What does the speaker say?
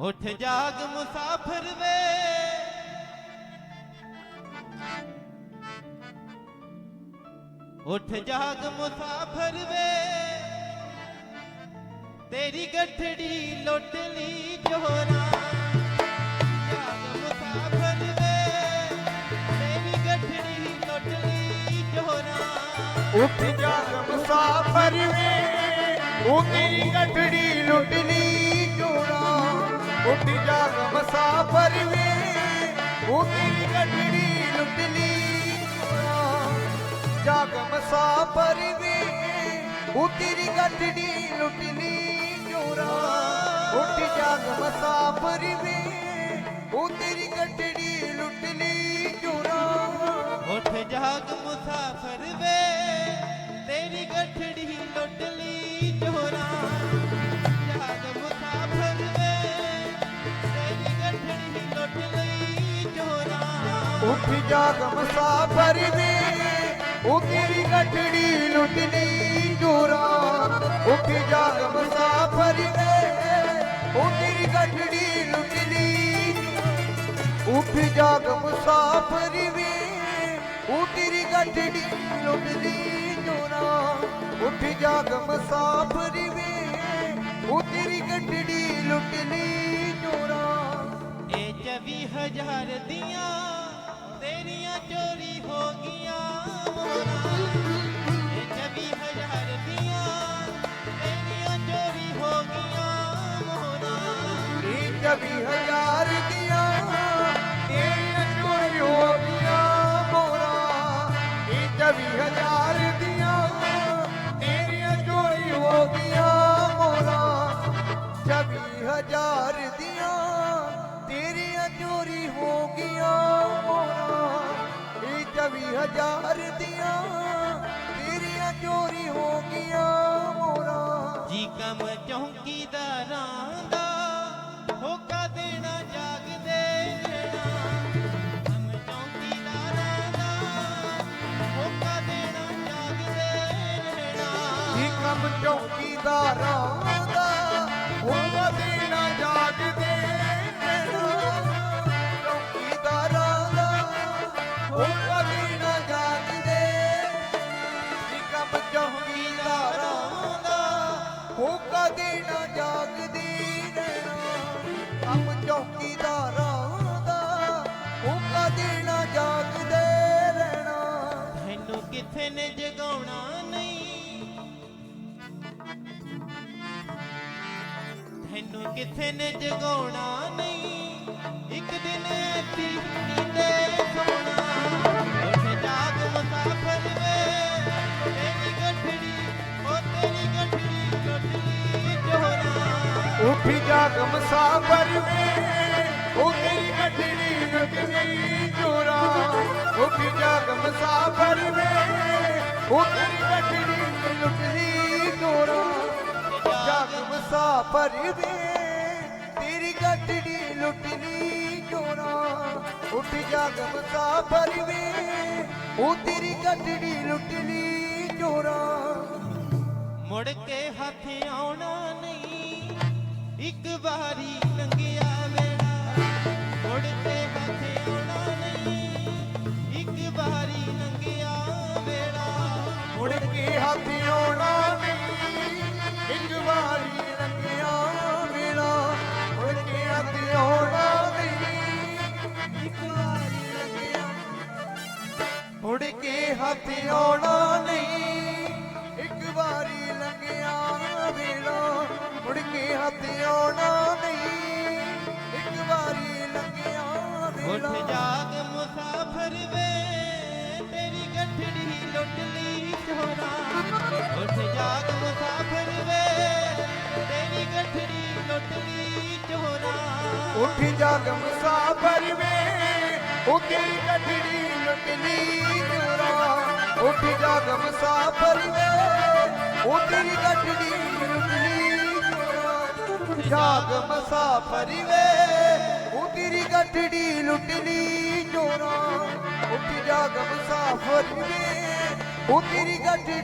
ਉੱਠ ਜਾਗ ਮੁਸਾਫਰ ਵੇ। ਉੱਠ ਜਾਗ ਮੁਸਾਫਰ ਵੇ। ਤੇਰੀ ਗੱਠੜੀ ਲੁੱਟ ਲਈ ਜੋਰਾ। ਜਾਗ ਮੁਸਾਫਰ ਵੇ। ਤੇਰੀ ਗੱਠੜੀ ਲੁੱਟ ਲਈ ਜੋਰਾ। ਉੱਠ ਜਾਗ ਮੁਸਾਫਰ ਵੇ। ਉਹ ਤੇਰੀ ਗੱਠੜੀ ਲੁੱਟ ਲਈ ਉੱਠ ਜਾਗ ਮੁਸਾਫਰ ਵੇ ਉਹ ਤੇਰੀ ਗੱਠੜੀ ਲੁੱਟ ਲਈ। ਜਾਗ ਮੁਸਾਫਰ ਵੇ ਉਹ ਤੇਰੀ ਗੱਠੜੀ ਲੁੱਟ ਲਈ ਜੋੜਾ ਉੱਠ ਜਾਗ ਮੁਸਾਫਰ ਵੇ ਉਹ ਤੇਰੀ ਗੱਠੜੀ ਲੁੱਟ ਲਈ ਜੋੜਾ ਉੱਠ ਜਾਗ ਮੁਸਾਫਰ ਵੇ, ਤੇਰੀ ਗੱਠੜੀ ਉੱਠ ਜਾਗ ਮੁਸਾਫਰ ਵੇ ਉਹ ਤੇਰੀ ਗੱਠੜੀ ਲੁੱਟ ਲਈ ਜੋਰਾ। ਉੱਠ ਜਾਗ ਮੁਸਾਫਰ ਵੇ ਉਹ ਤੇਰੀ ਗੱਠੜੀ ਲੁੱਟ ਉੱਠ ਜਾਗ ਮੁਸਾਫਰ ਵੇ ਉਹ ਤੇਰੀ ਗੱਠੜੀ ਲੁੱਟ ਲਈ ਉੱਠ ਜਾਗ ਮੁਸਾਫਰ ਵੇ ਉਹ ਤੇਰੀ ਗੱਠੜੀ ਲੁੱਟ ਲਈ ਇਹ ਚਵੀ ਹਜ਼ਾਰ ਦੀਆਂ ਚੋਰੀ ਹੋ ਗਈਆਂ ਮੋਰਾ ਇਹ ਚੌਵੀ ਹਜ਼ਾਰ ਦੀਆਂ, ਤੇਰੀਆਂ ਚੋਰੀ ਹੋ ਗਈਆਂ ਮੋਰਾ ਇਹ ਚੌਵੀ ਹਜ਼ਾਰ ਦੀਆਂ, ਤੇਰੀਆਂ ਚੋਰੀ ਹੋ ਗਈਆਂ ਮੋਰਾ ਚੌਵੀ ਹਜ਼ਾਰ ਦੀਆਂ, ਤੇਰੀਆਂ ਚੋਰੀ ਹੋ ਗਈਆਂ ਮੋਰਾ ਇਹ ਚੌਵੀ ਹਜ਼ਾਰ ਦੀਆਂ ਤੇਰੀਆਂ ਚੋਰੀ ਹੋ ਗਈਆਂ ਮੋਰਾ ਜੀ ਕੰਮ ਚੌਂਕੀਦਾਰਾਂ ਦਾ ਹੋਕਾ ਚੌਕੀਦਾਰਾਂ ਦਾ ਹੋਵਾ ਦੇਣਾ ਜਾਗਦੇ ਰਹਿਣਾ। ਤੈਨੂੰ ਕਿੱਥੇ ਨੇ ਜਗਾਉਣਾ ਨਹੀਂ? ਤੈਨੂੰ ਕਿੱਥੇ ਨੇ ਜਗਾਉਣਾ ਨਹੀਂ? ਇੱਕ ਦਿਨ ਐਸੀ ਨੀਂਦੇ ਜਾਗ ਮੁਸਾਫਰ ਵੇ। ਉਹ ਤੇਰੀ ਗੱਡੀ ਲੁੱਟਣੀ ਚੋਰਾ। ਉੱਠ ਜਾਗ ਮੁਸਾਫਰ ਵੇ। ਉਹ ਤੇਰੀ ਗੱਡੀ ਲੁੱਟਣੀ ਚੋਰਾ। ਜਾਗ ਮੁਸਾਫਰ ਵੇ। ਤੇਰੀ ਗੱਡੀ ਲੁੱਟਣੀ ਚੋਰਾ। ਉੱਠ ਜਾਗ ਮੁਸਾਫਰ ਵੇ। ਉਹ ਤੇਰੀ ਗੱਡੀ ਲੁੱਟਣੀ ਚੋਰਾ। ਮੁੜ ਕੇ ਹੱਥ ਆਉਣਾ ਵਾਰੀ ਲੰਘਿਆ ਵੇੜਾ, ਮੁੜ ਕੇ ਹੱਥ ਆਉਣਾ ਨਹੀਂ। ਇੱਕ ਵਾਰੀ ਲੰਘਿਆ ਵੇੜਾ, ਮੁੜ ਕੇ ਹੱਥ ਆਉਣਾ ਨਹੀਂ। ਇੱਕ ਵਾਰੀ ਲੰਘਿਆ ਵੇਲਾ ਮੁੜ ਕੇ ਹੱਥ ਆਉਣਾ ਨਹੀਂ। ਇੱਕ ਵਾਰੀ ਲੰਘਿਆ, ਮੁੜ ਕੇ ਹੱਥ ਆਉਣਾ ਚੋਰਾ। ਉੱਠ ਜਾਗ ਮੁਸਾਫਰ ਵੇ ਉਹ ਤੇਰੀ ਗੱਡੀ ਲੁੱਟ ਲਈ ਜੋਰਾ ਉੱਠ ਜਾਗ ਮੁਸਾਫਰ ਵੇ ਉਹ ਤੇਰੀ ਗੱਡੀ ਲੁੱਟ ਲਈ ਜੋਰਾ ਜਾਗ ਮੁਸਾਫਰ ਵੇ ਉਹ ਤੇਰੀ ਗੱਡੀ ਲੁੱਟ ਉੱਠ ਜਾਗ ਮੁਸਾਫਰ ਵੇ ਉਹ ਤੇਰੀ ਗੱਡੀ